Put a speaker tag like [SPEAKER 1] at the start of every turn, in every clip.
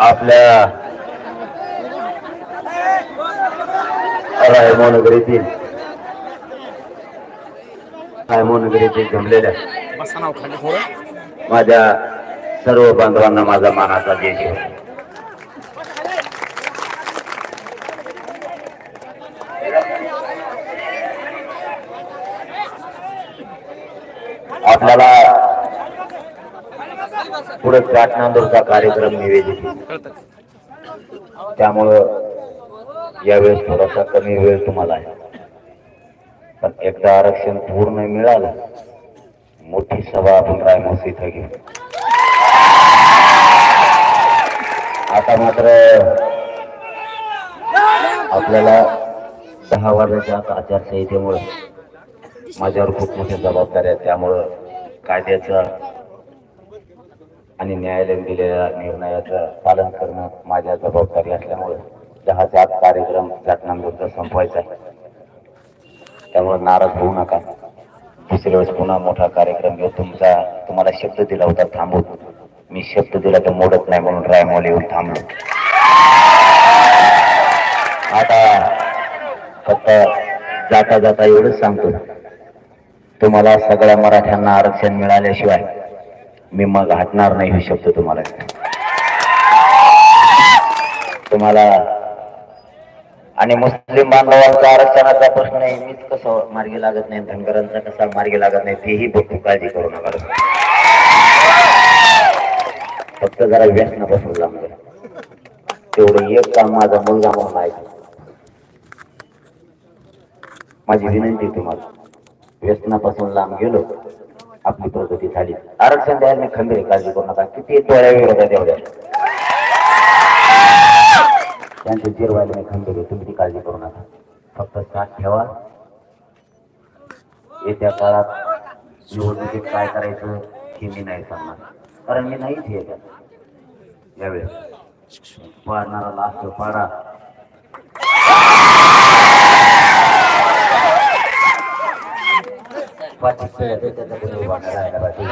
[SPEAKER 1] आपल्या रायमोनगर येथील रायमोनगर येथील जमलेल्या माझ्या सर्व बांधवांना माझा मानाचा जय. आपल्याला पुढे नांदूरचा कार्यक्रम निवेदित. त्यामुळं यावेळेस थोडासा कमी वेळ तुम्हाला आहे. पण एकदा आरक्षण पूर्ण मिळालं मोठी सभा आपण रायमोस इथं घेऊ. आता मात्र आपल्याला दहा वाजाच्या आत आचारसंहितेमुळे माझ्यावर खूप मोठ्या जबाबदारी त्यामुळं कायद्याचं आणि न्यायालयाने दिलेल्या निर्णयाचं पालन करणं माझ्या जबाबदारी असल्यामुळे दहाच्या आत कार्यक्रम घटनांविरुद्ध संपवायचा आहे. त्यामुळे नाराज होऊ नका. दुसऱ्या वेळेस पुन्हा मोठा कार्यक्रम घेऊ तुमचा तुम्हाला शब्द दिला होता थांबू मी शब्द दिला तर मोडत नाही म्हणून रायमोल येऊन थांबलो. आता फक्त जाता जाता एवढंच सांगतो. तुम्हाला सगळ्या मराठ्यांना आरक्षण मिळाल्याशिवाय मी मग हटणार नाही हे शब्द तुम्हाला. तुम्हाला आणि मुस्लिम बांधवांचा आरक्षणाचा प्रश्न आहे मीच कसं मार्गी लागत नाही धनगरांचा कसा मार्गी लागत नाही तेही बघू काळजी करू नका. फक्त जरा व्यसनापासून लांब तेवढं एक काम माझा मुलगा म्हणून ऐका माझी विनंती तुम्हाला. व्यसनापासून लांब गेलो. आपली प्रगती झाली. आरक्षण द्यायला मी खंबीर काळजी करू नका. किती तोळ्या विरोधात एवढ्या? त्यांचे जिरवायला मी खंबीर आहे तुम्ही ती काळजी करू नका. फक्त साथ ठेवा. येत्या काळात निवडणुकीत काय करायचं हे मी नाही सांगणार. कारण मी नाहीच हे यावेळेस. पाडणारा लास्ट पाडा. पाठीशी त्याच्या पुढे उभा राहायला पाहिजे.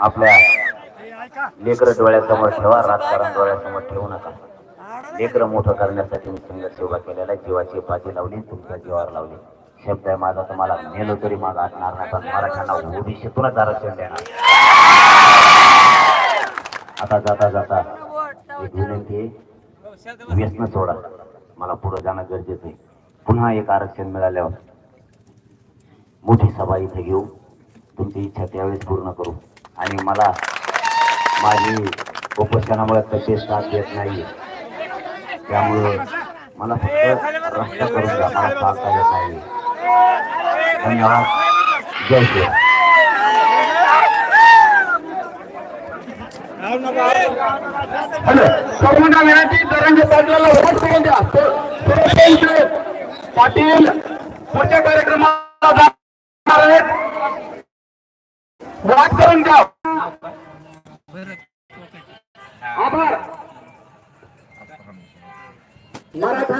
[SPEAKER 1] आपल्या लेकर डोळ्यासमोर ठेवा राजकारण डोळ्यासमोर ठेवू नका. लेकर मोठं करण्यासाठी मी संघर्ष उभा केलेला आहे. जीवाची बाजी लावली तुमच्या जीवावर लावली. शब्द आहे माझा तुम्हाला नेलो तरी माझा असणार नाही पण मराठ्यांना ओबीसीतूनच आरक्षण देणार. आता जाता जाता एक विनंती व्यसन सोडा. मला पुढे जाणं गरजेचं आहे. पुन्हा एक आरक्षण मिळाल्यावर मोठी सभा इथे घेऊ. तुमची इच्छा त्यावेळेस पूर्ण करू. आणि मला माझी उपोषणामुळे तब्येत साथ देत नाही त्यामुळे मला फक्त रक्त करून द्या. मला चालता येत नाही. धन्यवाद. जय श्री
[SPEAKER 2] हॅलो सर्वांना विनंती दरंगे पाटलाला वोट करून द्या. पाटील पुढच्या कार्यक्रमाला जाणार आहेत. वाट करून घ्या. आभार. मराठा